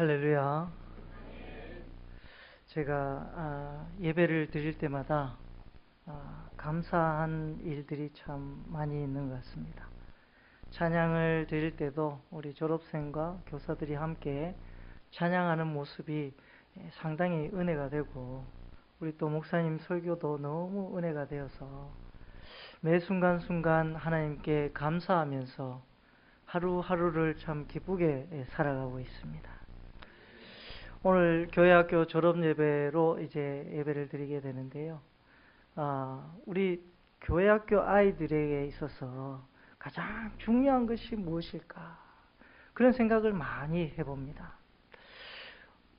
할렐루야. 제가 아, 예배를 드릴 때마다 아, 감사한 일들이 참 많이 있는 것 같습니다. 찬양을 드릴 때도 우리 졸업생과 교사들이 함께 찬양하는 모습이 상당히 은혜가 되고 우리 또 목사님 설교도 너무 은혜가 되어서 매 순간순간 하나님께 감사하면서 하루하루를 참 기쁘게 살아가고 있습니다. 오늘 교회학교 졸업 예배로 이제 예배를 드리게 되는데요. 아, 우리 교회학교 아이들에게 있어서 가장 중요한 것이 무엇일까? 그런 생각을 많이 해봅니다.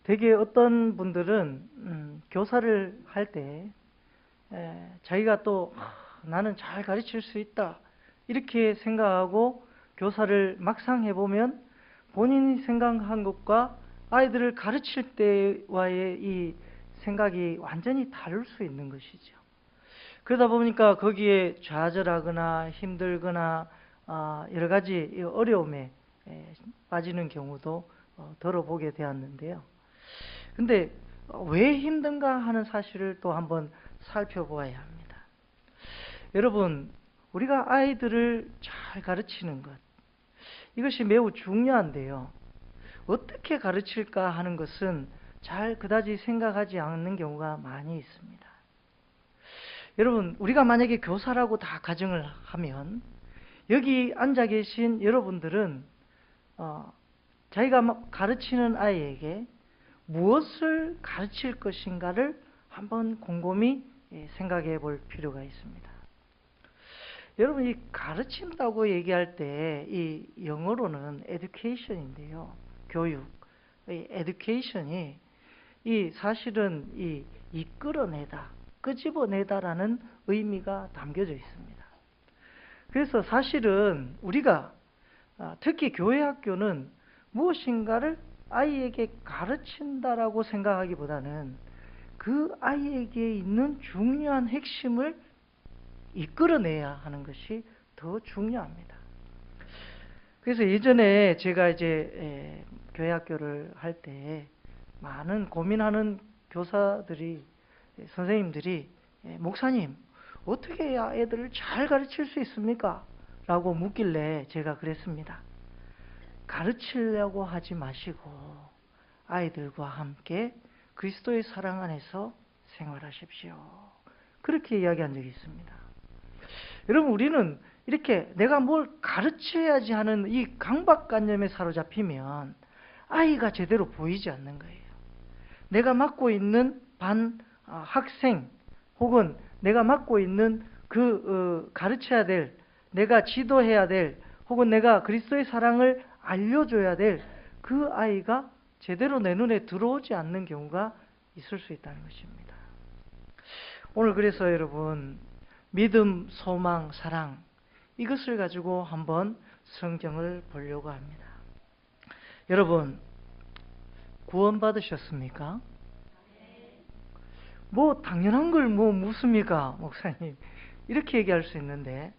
되게 어떤 분들은 음, 교사를 할 때 자기가 또 아, 나는 잘 가르칠 수 있다 이렇게 생각하고 교사를 막상 해보면 본인이 생각한 것과 아이들을 가르칠 때와의 이 생각이 완전히 다를 수 있는 것이죠. 그러다 보니까 거기에 좌절하거나 힘들거나 아, 여러 가지 어려움에 빠지는 경우도 어, 들어보게 되었는데요. 근데 왜 힘든가 하는 사실을 또 한번 살펴보아야 합니다. 여러분, 우리가 아이들을 잘 가르치는 것, 이것이 매우 중요한데요. 어떻게 가르칠까 하는 것은 잘 그다지 생각하지 않는 경우가 많이 있습니다. 여러분, 우리가 만약에 교사라고 다 가정을 하면 여기 앉아 계신 여러분들은 어, 자기가 가르치는 아이에게 무엇을 가르칠 것인가를 한번 곰곰이 예, 생각해 볼 필요가 있습니다. 여러분, 이 가르친다고 얘기할 때 이 영어로는 education인데요. 교육, 이 education이 이 사실은 이 이끌어내다, 끄집어내다라는 의미가 담겨져 있습니다. 그래서 사실은 우리가 아, 특히 교회 학교는 무엇인가를 아이에게 가르친다라고 생각하기보다는 그 아이에게 있는 중요한 핵심을 이끌어내야 하는 것이 더 중요합니다. 그래서 예전에 제가 이제 교회 학교를 할 때 많은 고민하는 교사들이 선생님들이 목사님 어떻게 해야 애들을 잘 가르칠 수 있습니까? 라고 묻길래 제가 그랬습니다. 가르치려고 하지 마시고 아이들과 함께 그리스도의 사랑 안에서 생활하십시오. 그렇게 이야기한 적이 있습니다. 여러분 우리는 이렇게 내가 뭘 가르쳐야지 하는 이 강박관념에 사로잡히면 아이가 제대로 보이지 않는 거예요. 내가 맡고 있는 반 아, 학생 혹은 내가 맡고 있는 그 어, 가르쳐야 될 내가 지도해야 될 혹은 내가 그리스도의 사랑을 알려줘야 될 그 아이가 제대로 내 눈에 들어오지 않는 경우가 있을 수 있다는 것입니다. 오늘 그래서 여러분 믿음, 소망, 사랑 이것을 가지고 한번 성경을 보려고 합니다. 여러분 구원 받으셨습니까? 뭐 당연한 걸 뭐 묻습니까, 목사님? 이렇게 얘기할 수 있는데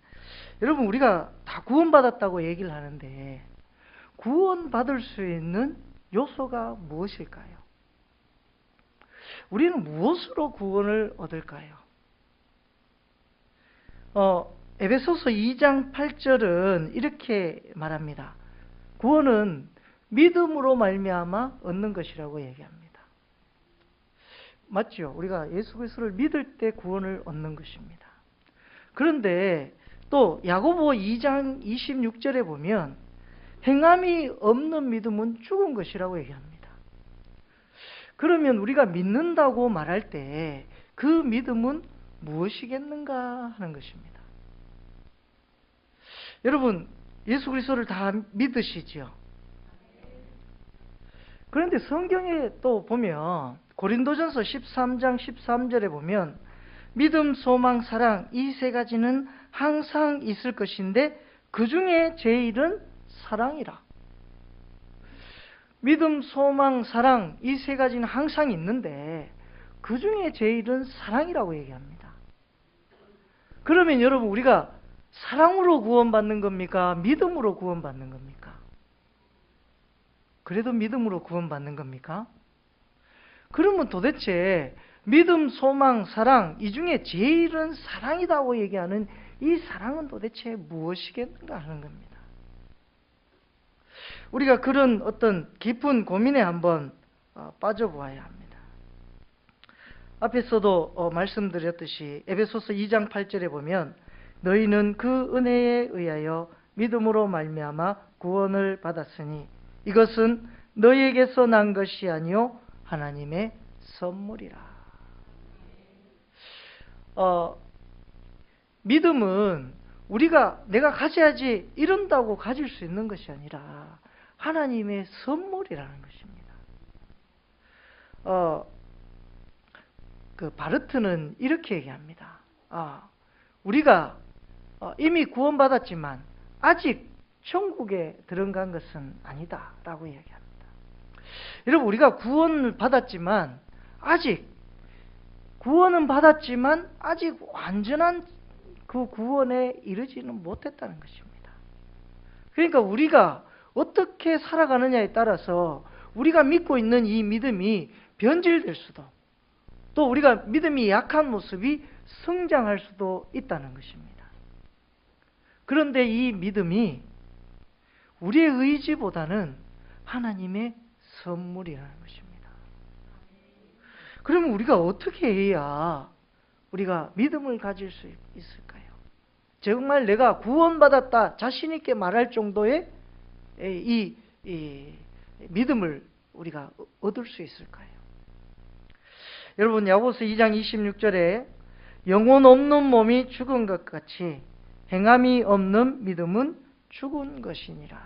여러분 우리가 다 구원받았다고 얘기를 하는데 구원받을 수 있는 요소가 무엇일까요? 우리는 무엇으로 구원을 얻을까요? 어, 에베소서 2장 8절은 이렇게 말합니다. 구원은 믿음으로 말미암아 얻는 것이라고 얘기합니다. 맞죠? 우리가 예수 그리스도를 믿을 때 구원을 얻는 것입니다. 그런데 또 야고보 2장 26절에 보면 행함이 없는 믿음은 죽은 것이라고 얘기합니다. 그러면 우리가 믿는다고 말할 때 그 믿음은 무엇이겠는가 하는 것입니다. 여러분, 예수 그리스도를 다 믿으시지요? 그런데 성경에 또 보면 고린도전서 13장 13절에 보면 믿음, 소망, 사랑 이 세 가지는 항상 있을 것인데 그 중에 제일은 사랑이라. 믿음, 소망, 사랑 이 세 가지는 항상 있는데 그 중에 제일은 사랑이라고 얘기합니다. 그러면 여러분 우리가 사랑으로 구원받는 겁니까? 믿음으로 구원받는 겁니까? 그래도 믿음으로 구원받는 겁니까? 그러면 도대체 믿음, 소망, 사랑 이 중에 제일은 사랑이라고 얘기하는 이 사랑은 도대체 무엇이겠는가 하는 겁니다. 우리가 그런 어떤 깊은 고민에 한번 어, 빠져보아야 합니다. 앞에서도 어, 말씀드렸듯이 에베소서 2장 8절에 보면 너희는 그 은혜에 의하여 믿음으로 말미암아 구원을 받았으니 이것은 너희에게서 난 것이 아니요 하나님의 선물이라. 어, 믿음은 우리가 내가 가져야지 이런다고 가질 수 있는 것이 아니라 하나님의 선물이라는 것입니다. 어, 그 바르트는 이렇게 얘기합니다. 아, 우리가 어, 이미 구원받았지만 아직 천국에 들어간 것은 아니다라고 얘기합니다. 여러분 우리가 구원을 받았지만 아직 구원은 받았지만 아직 완전한 그 구원에 이르지는 못했다는 것입니다. 그러니까 우리가 어떻게 살아가느냐에 따라서 우리가 믿고 있는 이 믿음이 변질될 수도 또 우리가 믿음이 약한 모습이 성장할 수도 있다는 것입니다. 그런데 이 믿음이 우리의 의지보다는 하나님의 선물이라는 것입니다. 그러면 우리가 어떻게 해야 우리가 믿음을 가질 수 있을까요? 정말 내가 구원받았다 자신있게 말할 정도의 이, 이 믿음을 우리가 얻을 수 있을까요? 여러분 야고보서 2장 26절에 영혼 없는 몸이 죽은 것 같이 행함이 없는 믿음은 죽은 것이니라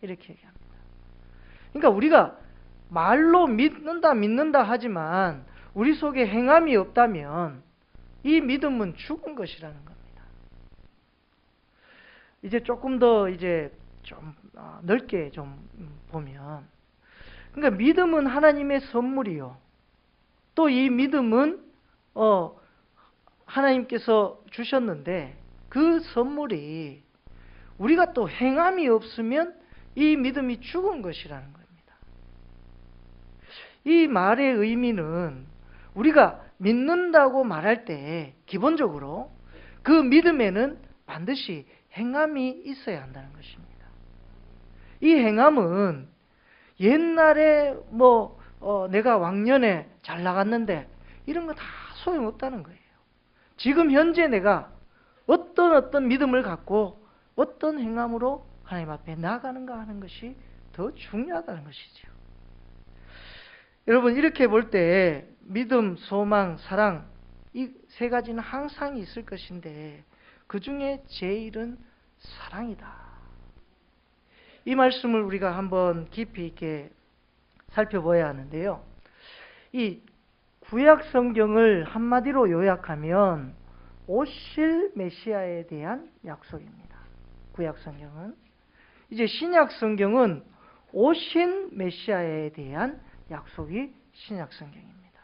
이렇게 얘기합니다. 그러니까 우리가 말로 믿는다 믿는다 하지만 우리 속에 행함이 없다면 이 믿음은 죽은 것이라는 겁니다. 이제 조금 더 이제 좀 아, 넓게 좀 보면 그러니까 믿음은 하나님의 선물이요. 또 이 믿음은 어 하나님께서 주셨는데 그 선물이 우리가 또 행함이 없으면 이 믿음이 죽은 것이라는 겁니다. 이 말의 의미는 우리가 믿는다고 말할 때 기본적으로 그 믿음에는 반드시 행함이 있어야 한다는 것입니다. 이 행함은 옛날에 뭐 어, 내가 왕년에 잘 나갔는데 이런 거 다 소용없다는 거예요. 지금 현재 내가 어떤 어떤 믿음을 갖고 어떤 행함으로 하나님 앞에 나가는가 하는 것이 더 중요하다는 것이죠. 여러분 이렇게 볼 때 믿음, 소망, 사랑 이 세 가지는 항상 있을 것인데 그 중에 제일은 사랑이다. 이 말씀을 우리가 한번 깊이 있게 살펴봐야 하는데요. 이 구약 성경을 한마디로 요약하면 오실 메시아에 대한 약속입니다. 구약 성경은 이제 신약 성경은 오신 메시아에 대한 약속이 신약 성경입니다.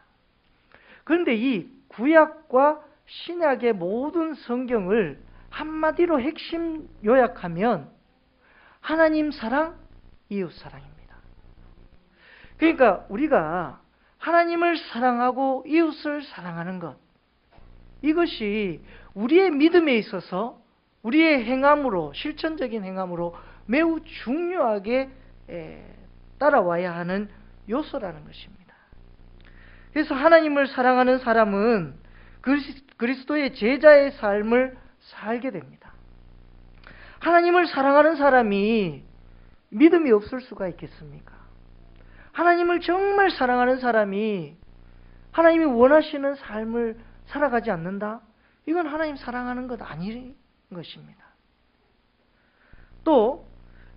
그런데 이 구약과 신약의 모든 성경을 한마디로 핵심 요약하면 하나님 사랑, 이웃 사랑입니다. 그러니까 우리가 하나님을 사랑하고 이웃을 사랑하는 것, 이것이 우리의 믿음에 있어서 우리의 행함으로, 실천적인 행함으로 매우 중요하게 따라와야 하는 요소라는 것입니다. 그래서 하나님을 사랑하는 사람은 그리스도의 제자의 삶을 살게 됩니다. 하나님을 사랑하는 사람이 믿음이 없을 수가 있겠습니까? 하나님을 정말 사랑하는 사람이 하나님이 원하시는 삶을 살아가지 않는다? 이건 하나님 사랑하는 것 아닌 것입니다. 또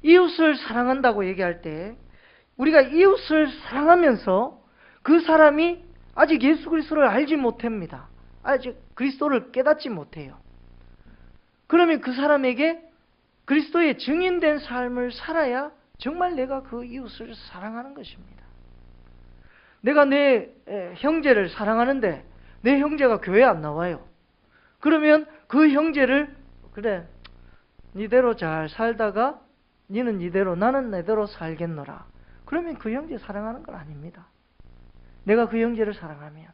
이웃을 사랑한다고 얘기할 때 우리가 이웃을 사랑하면서 그 사람이 아직 예수 그리스도를 알지 못합니다. 아직 그리스도를 깨닫지 못해요. 그러면 그 사람에게 그리스도의 증인된 삶을 살아야 정말 내가 그 이웃을 사랑하는 것입니다. 내가 내 형제를 사랑하는데 내 형제가 교회 안 나와요. 그러면 그 형제를 그래 니대로 잘 살다가 니는 니대로 나는 내대로 살겠노라. 그러면 그 형제 사랑하는 건 아닙니다. 내가 그 형제를 사랑하면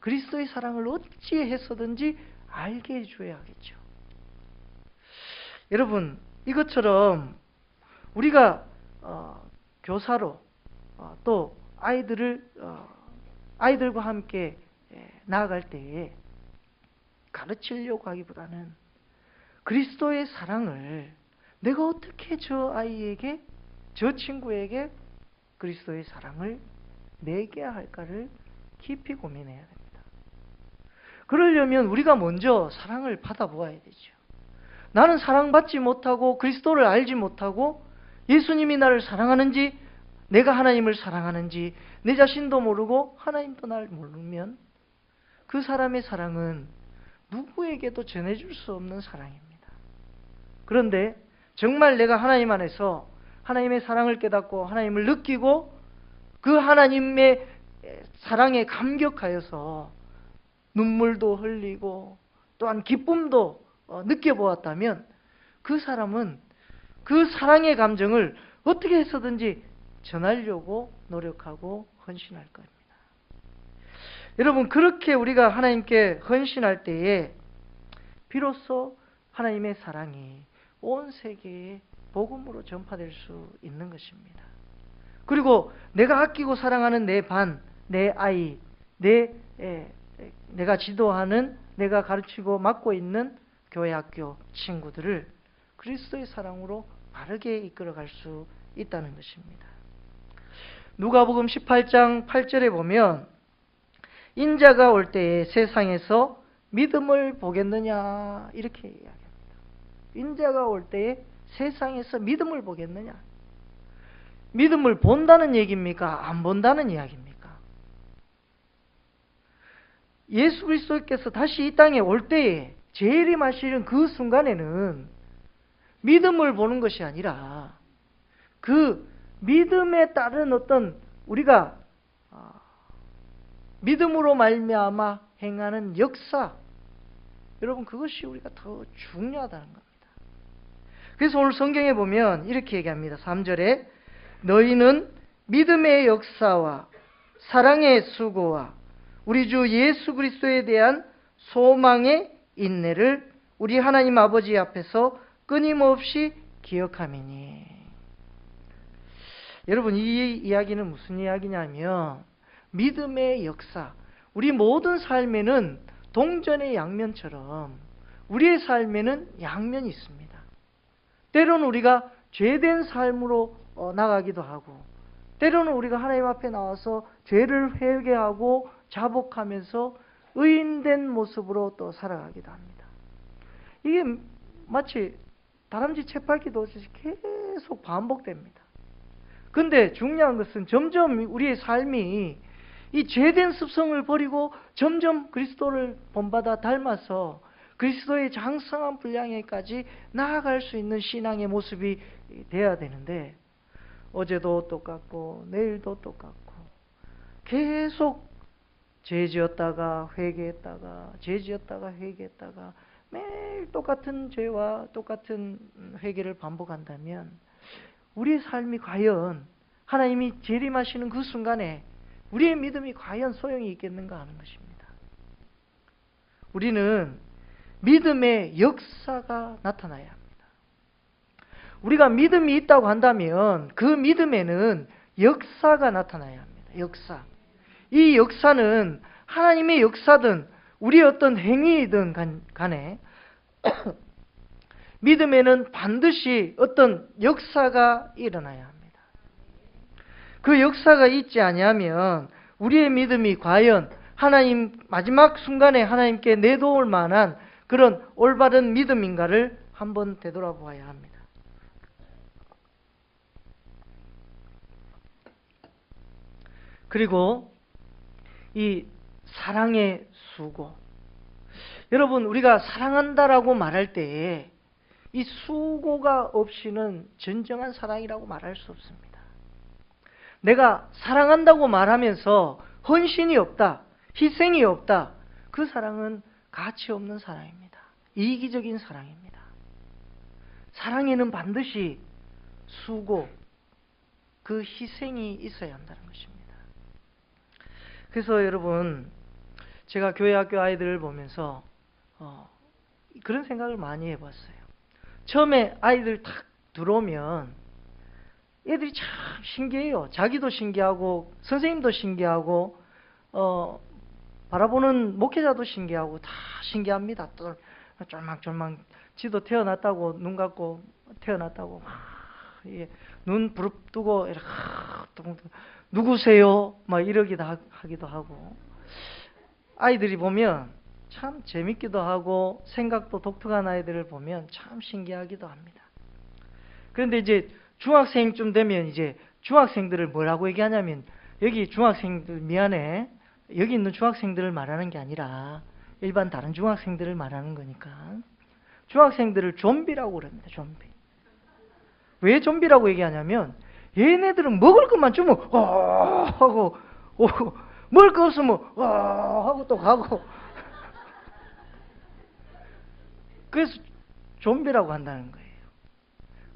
그리스도의 사랑을 어찌해서든지 알게 해줘야 겠죠. 여러분 이것처럼 우리가 어, 교사로 어, 또 아이들을 어, 아이들과 함께 예, 나아갈 때에 가르치려고 하기보다는 그리스도의 사랑을 내가 어떻게 저 아이에게 저 친구에게 그리스도의 사랑을 내게 할까를 깊이 고민해야 됩니다. 그러려면 우리가 먼저 사랑을 받아보아야 되죠. 나는 사랑받지 못하고 그리스도를 알지 못하고 예수님이 나를 사랑하는지 내가 하나님을 사랑하는지 내 자신도 모르고 하나님도 날 모르면 그 사람의 사랑은 누구에게도 전해줄 수 없는 사랑입니다. 그런데 정말 내가 하나님 안에서 하나님의 사랑을 깨닫고 하나님을 느끼고 그 하나님의 사랑에 감격하여서 눈물도 흘리고 또한 기쁨도 어, 느껴보았다면 그 사람은 그 사랑의 감정을 어떻게 해서든지 전하려고 노력하고 헌신할 겁니다. 여러분, 그렇게 우리가 하나님께 헌신할 때에 비로소 하나님의 사랑이 온 세계에 복음으로 전파될 수 있는 것입니다. 그리고 내가 아끼고 사랑하는 내 반, 내 아이, 내 에, 내가 지도하는 내가 가르치고 맡고 있는 교회 학교 친구들을 그리스도의 사랑으로 바르게 이끌어갈 수 있다는 것입니다. 누가복음 18장 8절에 보면 인자가 올 때에 세상에서 믿음을 보겠느냐 이렇게 이야기합니다. 인자가 올 때에 세상에서 믿음을 보겠느냐? 믿음을 본다는 얘기입니까? 안 본다는 이야기입니까? 예수 그리스도께서 다시 이 땅에 올 때에 재림하시는 그 순간에는 믿음을 보는 것이 아니라 그 믿음에 따른 어떤 우리가 아, 믿음으로 말미암아 행하는 역사 여러분 그것이 우리가 더 중요하다는 겁니다. 그래서 오늘 성경에 보면 이렇게 얘기합니다. 3절에 너희는 믿음의 역사와 사랑의 수고와 우리 주 예수 그리스도에 대한 소망의 인내를 우리 하나님 아버지 앞에서 끊임없이 기억함이니. 여러분, 이 이야기는 무슨 이야기냐면, 믿음의 역사. 우리 모든 삶에는 동전의 양면처럼 우리의 삶에는 양면이 있습니다. 때로는 우리가 죄된 삶으로 어, 나가기도 하고, 때로는 우리가 하나님 앞에 나와서 죄를 회개하고 자복하면서 의인된 모습으로 또 살아가기도 합니다. 이게 마치 다람쥐 채팔기 도듯이 계속 반복됩니다. 근데 중요한 것은 점점 우리의 삶이 이 죄된 습성을 버리고 점점 그리스도를 본받아 닮아서 그리스도의 장성한 분량에까지 나아갈 수 있는 신앙의 모습이 돼야 되는데 어제도 똑같고 내일도 똑같고 계속 죄 지었다가 회개했다가 죄 지었다가 회개했다가 매일 똑같은 죄와 똑같은 회개를 반복한다면 우리의 삶이 과연 하나님이 재림하시는 그 순간에 우리의 믿음이 과연 소용이 있겠는가 하는 것입니다. 우리는 믿음의 역사가 나타나야 합니다. 우리가 믿음이 있다고 한다면 그 믿음에는 역사가 나타나야 합니다. 역사. 이 역사는 하나님의 역사든 우리의 어떤 행위이든 간에 믿음에는 반드시 어떤 역사가 일어나야 합니다. 그 역사가 있지 아니하면 우리의 믿음이 과연 하나님 마지막 순간에 하나님께 내도울 만한 그런 올바른 믿음인가를 한번 되돌아보아야 합니다. 그리고 이 사랑의 수고. 여러분, 우리가 사랑한다라고 말할 때에 이 수고가 없이는 진정한 사랑이라고 말할 수 없습니다. 내가 사랑한다고 말하면서 헌신이 없다, 희생이 없다, 그 사랑은 가치 없는 사랑입니다. 이기적인 사랑입니다. 사랑에는 반드시 수고, 그 희생이 있어야 한다는 것입니다. 그래서 여러분 제가 교회 학교 아이들을 보면서 어, 그런 생각을 많이 해봤어요. 처음에 아이들 탁 들어오면 애들이 참 신기해요. 자기도 신기하고 선생님도 신기하고 어, 바라보는 목회자도 신기하고 다 신기합니다. 또 쫄망쫄망 지도 태어났다고 눈 감고 태어났다고 막 예, 눈 부릅뜨고 이렇게 누구세요? 막 이러기도 하, 하기도 하고 아이들이 보면 참 재밌기도 하고 생각도 독특한 아이들을 보면 참 신기하기도 합니다. 그런데 이제 중학생쯤 되면 이제 중학생들을 뭐라고 얘기하냐면 여기 중학생들 미안해 여기 있는 중학생들을 말하는 게 아니라 일반 다른 중학생들을 말하는 거니까 중학생들을 좀비라고 그럽니다. 좀비. 왜 좀비라고 얘기하냐면 얘네들은 먹을 것만 주면 어 하고 어, 먹을 거 없으면 어 하고 또 가고 그래서 좀비라고 한다는 거예요.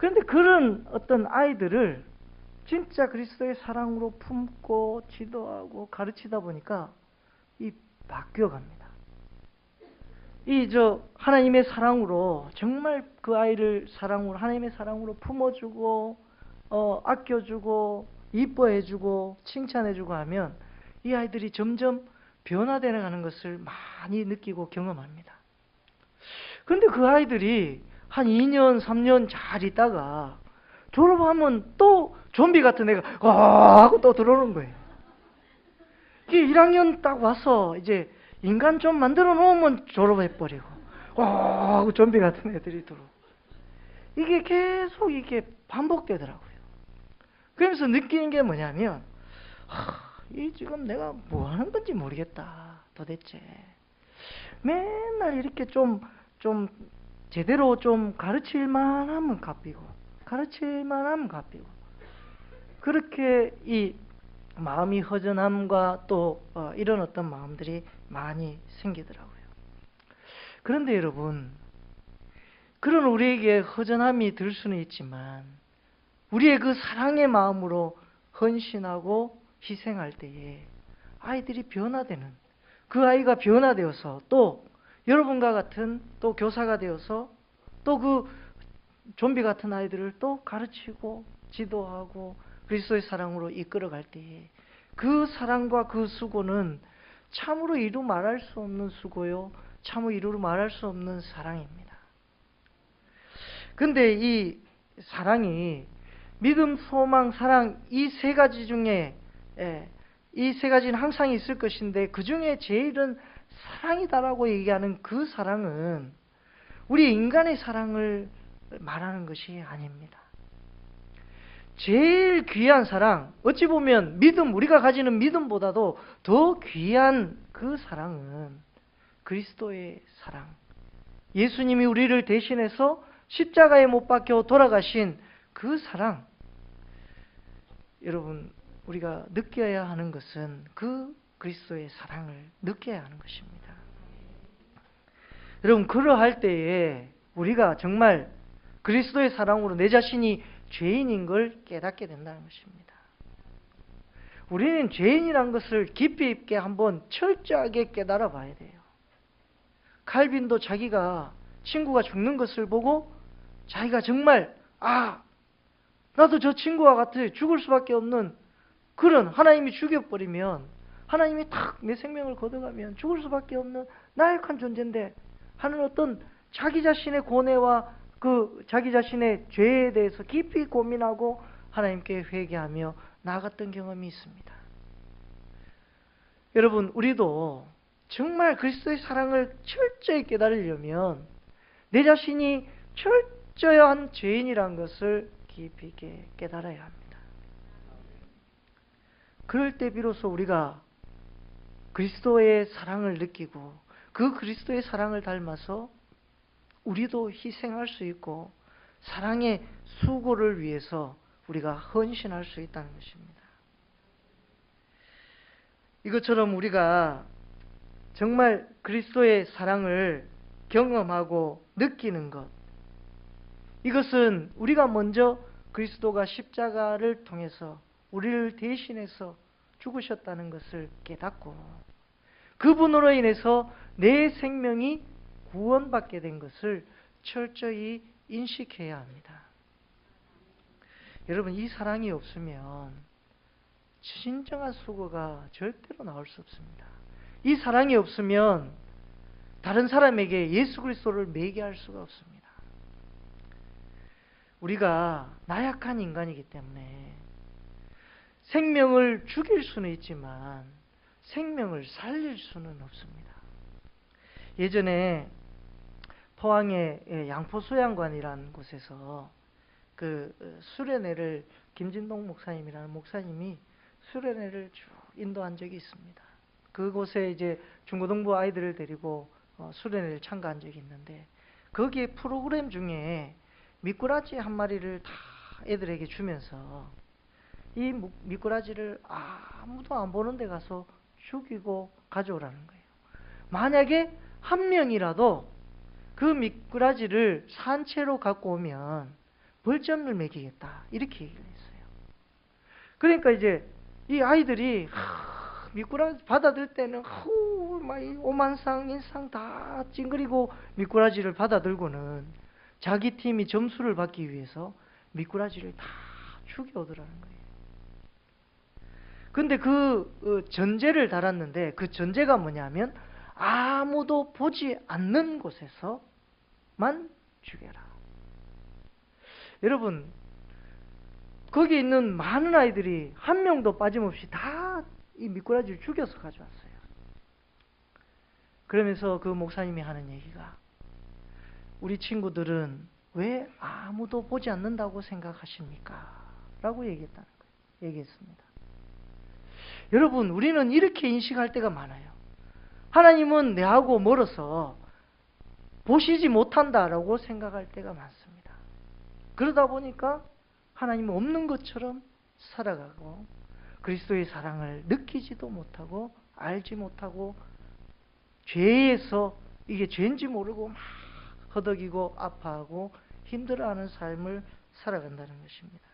그런데 그런 어떤 아이들을 진짜 그리스도의 사랑으로 품고 지도하고 가르치다 보니까 이 바뀌어 갑니다. 이 저 하나님의 사랑으로 정말 그 아이를 사랑으로 하나님의 사랑으로 품어주고 어, 아껴주고 이뻐해주고 칭찬해주고 하면 이 아이들이 점점 변화되어 가는 것을 많이 느끼고 경험합니다. 그런데 그 아이들이 한 2년, 3년 잘 있다가 졸업하면 또 좀비 같은 애가 와 하고 또 들어오는 거예요. 이게 1학년 딱 와서 이제 인간 좀 만들어 놓으면 졸업해 버리고 와 하고 좀비 같은 애들이 들어. 이게 계속 이게 반복되더라고요. 그러면서 느끼는 게 뭐냐면 하, 이 지금 내가 뭐 하는 건지 모르겠다. 도대체 맨날 이렇게 좀좀 제대로 좀 가르칠만 하면 갚이고 가르칠만 하면 갚이고 그렇게 이 마음이 허전함과 또 어, 이런 어떤 마음들이 많이 생기더라고요. 그런데 여러분, 그런 우리에게 허전함이 들 수는 있지만, 우리의 그 사랑의 마음으로 헌신하고 희생할 때에 아이들이 변화되는, 그 아이가 변화되어서 또 여러분과 같은 또 교사가 되어서 또 그 좀비 같은 아이들을 또 가르치고 지도하고 그리스도의 사랑으로 이끌어갈 때에 그 사랑과 그 수고는 참으로 이루 말할 수 없는 수고요. 참으로 이루 말할 수 없는 사랑입니다. 근데 이 사랑이 믿음, 소망, 사랑 이 세 가지 중에 예, 이세 가지는 항상 있을 것인데 그 중에 제일은 사랑이다라고 얘기하는 그 사랑은 우리 인간의 사랑을 말하는 것이 아닙니다. 제일 귀한 사랑, 어찌 보면 믿음, 우리가 가지는 믿음보다도 더 귀한 그 사랑은 그리스도의 사랑. 예수님이 우리를 대신해서 십자가에 못 박혀 돌아가신 그 사랑. 여러분, 우리가 느껴야 하는 것은 그 그리스도의 사랑을 느껴야 하는 것입니다. 여러분, 그러할 때에 우리가 정말 그리스도의 사랑으로 내 자신이 죄인인 걸 깨닫게 된다는 것입니다. 우리는 죄인이란 것을 깊이 있게 한번 철저하게 깨달아 봐야 돼요. 칼빈도 자기가 친구가 죽는 것을 보고 자기가 정말 아 나도 저 친구와 같아 죽을 수밖에 없는 그런 하나님이 죽여버리면 하나님이 탁 내 생명을 걷어가면 죽을 수밖에 없는 나약한 존재인데 하는 어떤 자기 자신의 고뇌와 그 자기 자신의 죄에 대해서 깊이 고민하고 하나님께 회개하며 나아갔던 경험이 있습니다. 여러분, 우리도 정말 그리스도의 사랑을 철저히 깨달으려면 내 자신이 철저한 죄인이란 것을 깊이 깨달아야 합니다. 그럴 때 비로소 우리가 그리스도의 사랑을 느끼고 그 그리스도의 사랑을 닮아서 우리도 희생할 수 있고 사랑의 수고를 위해서 우리가 헌신할 수 있다는 것입니다. 이것처럼 우리가 정말 그리스도의 사랑을 경험하고 느끼는 것. 이것은 우리가 먼저 그리스도가 십자가를 통해서 우리를 대신해서 죽으셨다는 것을 깨닫고 그분으로 인해서 내 생명이 구원받게 된 것을 철저히 인식해야 합니다. 여러분, 이 사랑이 없으면 진정한 수고가 절대로 나올 수 없습니다. 이 사랑이 없으면 다른 사람에게 예수 그리스도를 매개할 수가 없습니다. 우리가 나약한 인간이기 때문에 생명을 죽일 수는 있지만 생명을 살릴 수는 없습니다. 예전에 포항의 양포소양관이라는 곳에서 그 수련회를 김진동 목사님이라는 목사님이 수련회를 쭉 인도한 적이 있습니다. 그곳에 이제 중고등부 아이들을 데리고 어, 수련회를 참가한 적이 있는데 거기에 프로그램 중에 미꾸라지 한 마리를 다 애들에게 주면서 이 미꾸라지를 아무도 안 보는 데 가서 죽이고 가져오라는 거예요. 만약에 한 명이라도 그 미꾸라지를 산채로 갖고 오면 벌점을 매기겠다. 이렇게 얘기를 했어요. 그러니까 이제 이 아이들이 하, 미꾸라지 받아들 때는 후, 막 오만상, 인상 다 찡그리고 미꾸라지를 받아들고는 자기 팀이 점수를 받기 위해서 미꾸라지를 다 죽여오더라는 거예요. 근데 그 어, 전제를 달았는데 그 전제가 뭐냐면 아무도 보지 않는 곳에서만 죽여라. 여러분, 거기 있는 많은 아이들이 한 명도 빠짐없이 다 이 미꾸라지를 죽여서 가져왔어요. 그러면서 그 목사님이 하는 얘기가 우리 친구들은 왜 아무도 보지 않는다고 생각하십니까? 라고 얘기했다는 거예요. 얘기했습니다. 여러분, 우리는 이렇게 인식할 때가 많아요. 하나님은 내하고 멀어서 보시지 못한다라고 생각할 때가 많습니다. 그러다 보니까 하나님은 없는 것처럼 살아가고 그리스도의 사랑을 느끼지도 못하고 알지 못하고 죄에서 이게 죄인지 모르고 막 허덕이고 아파하고 힘들어하는 삶을 살아간다는 것입니다.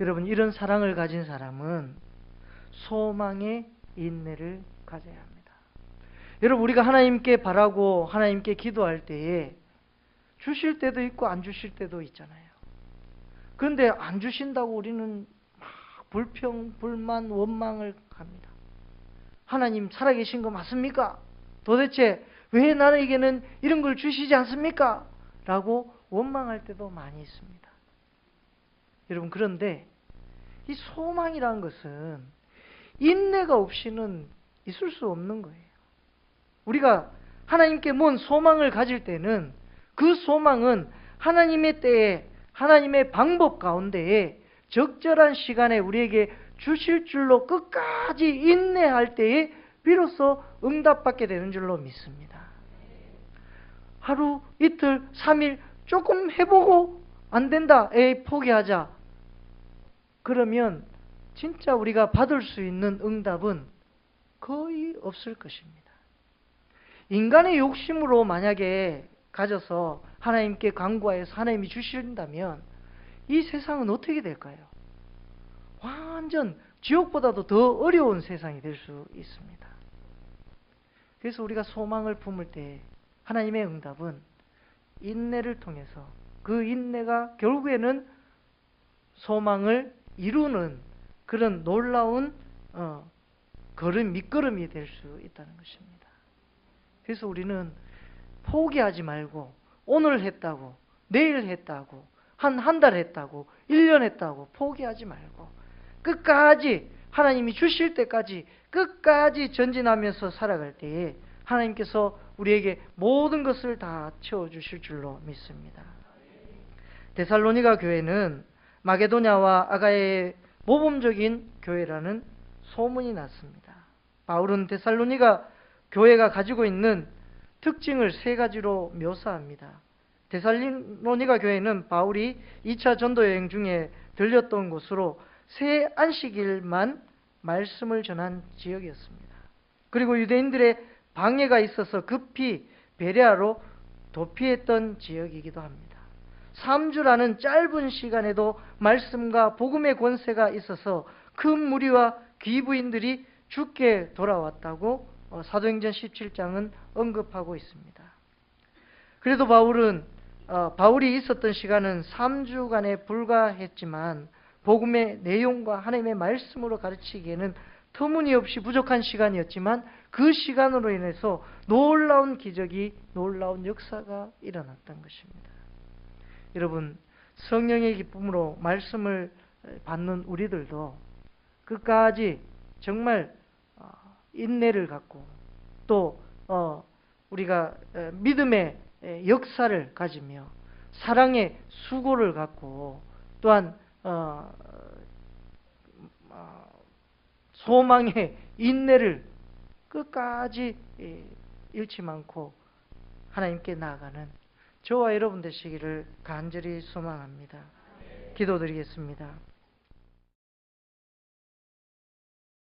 여러분 이런 사랑을 가진 사람은 소망의 인내를 가져야 합니다. 여러분 우리가 하나님께 바라고 하나님께 기도할 때에 주실 때도 있고 안 주실 때도 있잖아요. 그런데 안 주신다고 우리는 불평, 불만, 원망을 합니다. 하나님 살아계신 거 맞습니까? 도대체 왜 나에게는 이런 걸 주시지 않습니까? 라고 원망할 때도 많이 있습니다. 여러분, 그런데 이 소망이라는 것은 인내가 없이는 있을 수 없는 거예요. 우리가 하나님께 뭔 소망을 가질 때는 그 소망은 하나님의 때에 하나님의 방법 가운데에 적절한 시간에 우리에게 주실 줄로 끝까지 인내할 때에 비로소 응답받게 되는 줄로 믿습니다. 하루, 이틀, 삼일 조금 해보고 안 된다. 에이, 포기하자. 그러면 진짜 우리가 받을 수 있는 응답은 거의 없을 것입니다. 인간의 욕심으로 만약에 가져서 하나님께 간구하여서 하나님이 주신다면 이 세상은 어떻게 될까요? 완전 지옥보다도 더 어려운 세상이 될 수 있습니다. 그래서 우리가 소망을 품을 때 하나님의 응답은 인내를 통해서 그 인내가 결국에는 소망을 이루는 그런 놀라운 어, 걸음 밑거름이 될 수 있다는 것입니다. 그래서 우리는 포기하지 말고 오늘 했다고 내일 했다고 한 한 달 했다고 1년 했다고 포기하지 말고 끝까지 하나님이 주실 때까지 끝까지 전진하면서 살아갈 때에 하나님께서 우리에게 모든 것을 다 채워 주실 줄로 믿습니다. 데살로니가 교회는 마게도냐와 아가의 모범적인 교회라는 소문이 났습니다. 바울은 데살로니가 교회가 가지고 있는 특징을 세 가지로 묘사합니다. 데살로니가 교회는 바울이 2차 전도 여행 중에 들렸던 곳으로 새 안식일만 말씀을 전한 지역이었습니다. 그리고 유대인들의 방해가 있어서 급히 베레아로 도피했던 지역이기도 합니다. 3주라는 짧은 시간에도 말씀과 복음의 권세가 있어서 큰 무리와 귀부인들이 죽게 돌아왔다고 어, 사도행전 17장은 언급하고 있습니다. 그래도 바울은 어, 바울이 있었던 시간은 3주간에 불과했지만 복음의 내용과 하나님의 말씀으로 가르치기에는 터무니없이 부족한 시간이었지만 그 시간으로 인해서 놀라운 기적이 놀라운 역사가 일어났던 것입니다. 여러분 성령의 기쁨으로 말씀을 받는 우리들도 끝까지 정말 어, 인내를 갖고 또 어, 우리가 에, 믿음의 에, 역사를 가지며 사랑의 수고를 갖고 또한 어, 어, 소망의 인내를 끝까지 예, 잃지 않고 하나님께 나아가는 저와 여러분 되시기를 간절히 소망합니다. 기도드리겠습니다.